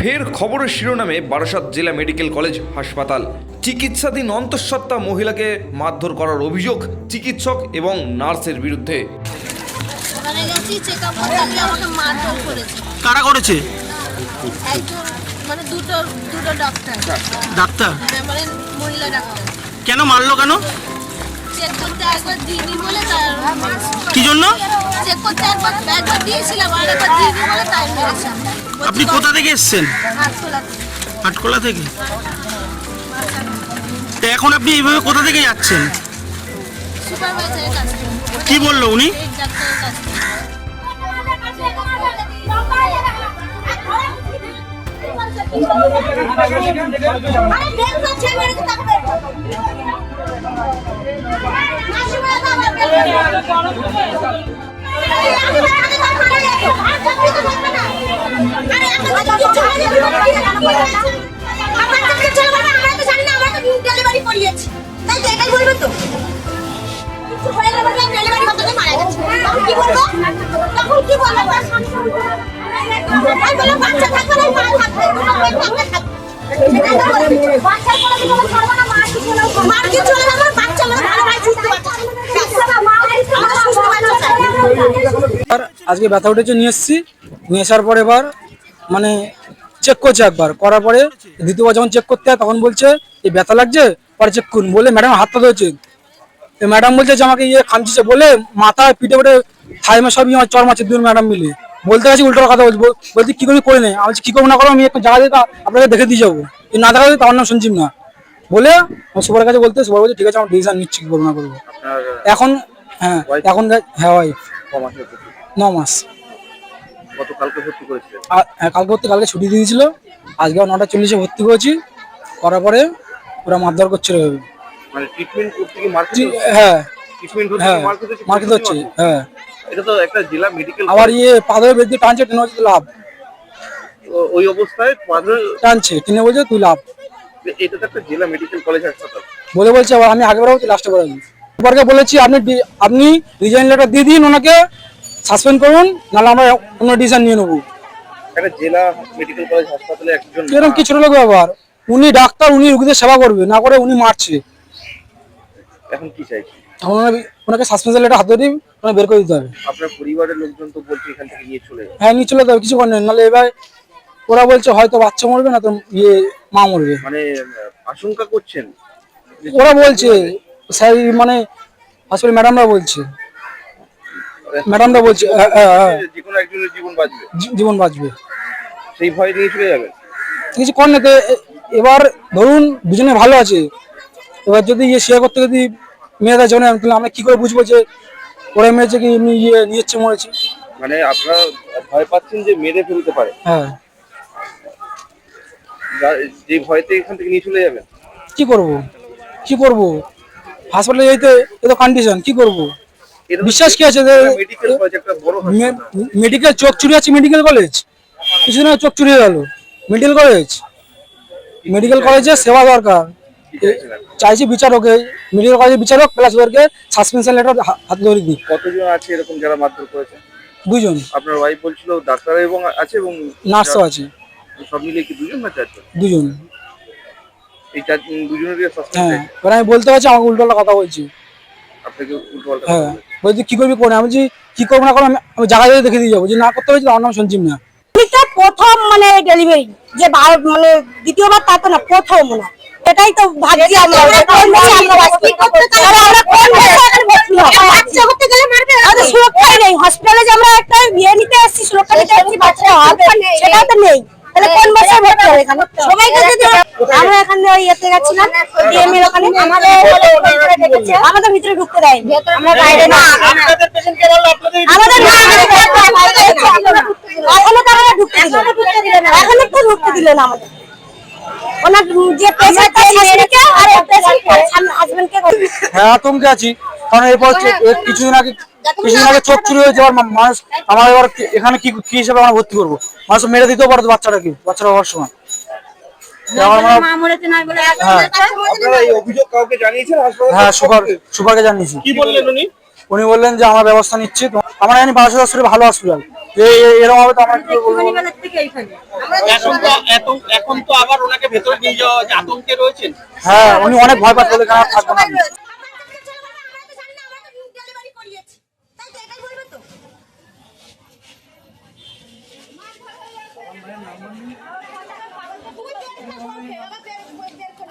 ফের খবরের শিরোনামে বারাসাত জেলা মেডিকেল কলেজ হাসপাতাল। চিকিৎসাধীন অন্তঃসত্ত্বা মহিলাকে মারধর করার অভিযোগ চিকিৎসক এবং নার্সের বিরুদ্ধে। করেছে। কারা করেছে? মানে দুটো দুটো ডাক্তার ডাক্তার? হ্যাঁ মানে মহিলা ডাক্তার। কেন মারলো কেন? চেক করতে একবার দিইনি বলে তার কি জন্য? চেক করতে একবার একবার দিয়েছিলাম আর একবার দিইনি বলে তাই মেরেছে। আপনি কোথা থেকে এসছেন? হাতখোলা আটকোলা থেকে এখন আপনি এইভাবে কোথা থেকে যাচ্ছেন? কি বলল উনি? এই বাচ্চা থাকবে না মার থাকবে আর আজকে ব্যথা উঠেছে নিয়ে এসেছি। নিয়ে আসার পরে এবার মানে চেক করছে একবার। করার পরে দ্বিতীয়বার যখন চেক করতে হয় তখন বলছে এই ব্যথা লাগছে? পরে চেক করুন। বলে ম্যাডাম হাতটা ধরেছে। ম্যাডাম বলছে যে আমাকে ইয়ে খামচিছে। বলে মাথায় পিঠে পিঠে থাইমে সবই আমার চর মাছের দুজন ম্যাডাম মিলে। বলতে গেছি উল্টো কথা বলছি। বলছি কী করে করে নেই আমি বলছি, কি করব না করো আমি একটু জায়গা দিতে আপনাকে দেখে দিয়ে যাব। না দেখা আমার নাম শুনছি না। বলে আমার সুপারের কাছে বলতে সুপার বলছে ঠিক আছে আমার ডিসিশন নিচ্ছি কি করব না করব। এখন হ্যাঁ এখন হ্যাঁ ওয়াইফ ন মাস। গতকালকে ভর্তি করেছিলেন হ্যাঁ, কালকে ভর্তি কালকে ছুটি দিয়ে দিয়েছিল। আজকে নটা চল্লিশে ভর্তি করেছি। করার পরে ওরা মারধর করছিল মানে ট্রিটমেন্ট করতে কি মার্কেট হ্যাঁ ট্রিটমেন্ট হচ্ছে? হ্যাঁ। হচ্ছে? হ্যাঁ। এটা তো একটা জেলা মেডিকেল আবার ইয়ে টানছে টেনে বলছে লাভ। ওই অবস্থায় টানছে টেনে বলছে তুই লাভ। এটা তো একটা জেলা মেডিকেল কলেজ হাসপাতাল। বলে বলছে আবার আমি আগে লাস্টে বলেছি। আপনি আপনি রিজাইন লেটার দিয়ে দিন ওনাকে। সাসপেন্ড করুন নাহলে আমরা অন্য ডিসিশন নিয়ে নেব। জেলা মেডিকেল কলেজ হাসপাতালে একজন এরকম কি ছোট লোক ব্যবহার উনি ডাক্তার উনি রুগীদের সেবা করবে না করে উনি মারছে। এখন কি চাইছি ওনাকে- লেটার হাতে ওনাকে বের করে দিতে হবে। আপনার পরিবারের লোকজন তো বলছে এখান থেকে নিয়ে চলে যাবে। হ্যাঁ নিয়ে চলে যাবে কিছু করেন নাহলে এবার ওরা বলছে হয়তো বাচ্চা মরবে না তো ইয়ে মা মরবে। মানে আশঙ্কা করছেন? ওরা বলছে স্যার মানে হসপিটাল ম্যাডামরা বলছে। ম্যাডামরা বলছে যে কোনো একজনের জীবন বাঁচবে। জীবন বাঁচবে। সেই ভয় নিয়ে চলে যাবে। কিছু কর না তো এবার ধরুন দুজনে ভালো আছে এবার যদি ইয়ে শেয়ার করতে যদি মেয়েরা জানে তাহলে আমরা কি করে বুঝব যে ওরা মেরেছে কি এমনি ইয়ে নিয়ে হচ্ছে মরেছে? মানে আপনারা ভয় পাচ্ছেন যে মেরে ফেলতে পারে। হ্যাঁ। যে ভয়তে এখান থেকে নিয়ে চলে যাবেন। কি করব? কি করব? হাসপাতালে যেতে এত কন্ডিশন কি করব? বিশ্বাস কি আছে মেডিকেল একটা বড় মেডিকেল চোখ চুরি আছে মেডিকেল কলেজ কিছুদিন আগে চোখ চুরি গেল। মেডিকেল কলেজ মেডিকেল কলেজে সেবা দরকার? চাইছি বিচারকে মেডিকেল কলেজে বিচারক প্লাস ওদেরকে সাসপেনশন লেটার হাতে ধরে দিই কতজন আছে এরকম যারা মারধর করেছে? দুজন আপনার ওয়াইফ বলছিল ডাক্তার এবং আছে এবং নার্সও আছে। সব মিলিয়ে কি দুজন না চারজন? দুজন। এই চার দুজনেরই সাসপেন্ড হ্যাঁ আমি বলতে পারছি আমাকে উল্টো কথা বলছি। আপনাকে উল্টো পাল্টা হ্যাঁ। বলছি কি করবি করে আমি বলছি, কি করব না করব আমি আমি জায়গায় দেখে দিয়ে যাব। যে না করতে হয়েছে আমার নাম সঞ্জীব না। প্রথম মানে ডেলিভারি যে মানে দ্বিতীয়বার তা তো না প্রথম না এটাই তো ভাবছি আমরা কোন করি? কোন সুরক্ষাই নেই। হসপিটালে যে আমরা একটা বিয়ে নিতে এসেছি সুরক্ষা নিতে এসেছি বাচ্চা সেটাও তো নেই তাহলে কোন বছর ভর্তি হবে এখানে সবাইকে যদি আমরা এখানে ওই ইয়েতে গেছিলাম ডিএম এর ওখানে। আমাদের আমাদের ভিতরে ঢুকতে দেয় আমরা বাইরে না আমাদের না এখনও তো আমরা ঢুকতে দিল এখনও তো ঢুকতে দিল না। আমাদের। ওনার যে পেশেন্ট তার আর পেশেন্ট হাজবেন্ডকে হ্যাঁ আতঙ্কে আছি। কারণ এরপর কিছুদিন আগে কিছুদিন আগে চোখ চুরি হয়েছে এবার মানুষ আমার এবার এখানে কি কি হিসেবে আমরা ভর্তি করব? মানুষ মেরে দিতেও পারতো বাচ্চাটাকে বাচ্চাটা হওয়ার সময়। সুপারকে জানিয়েছি। কি বললেন উনি? উনি বললেন যে আমার ব্যবস্থা নিচ্ছি তো আমরা জানি বারাসাত হসপিটাল ভালো হসপিটাল। এরকম হবে তো আমরা কি বলব এখন তো এখন এখন তো আবার ওনাকে ভেতরে নিয়ে যাওয়া আতঙ্কে রয়েছেন? হ্যাঁ উনি অনেক ভয় পাচ্ছে বলে আর থাকব না। আমি। বাচ্চা থাকলে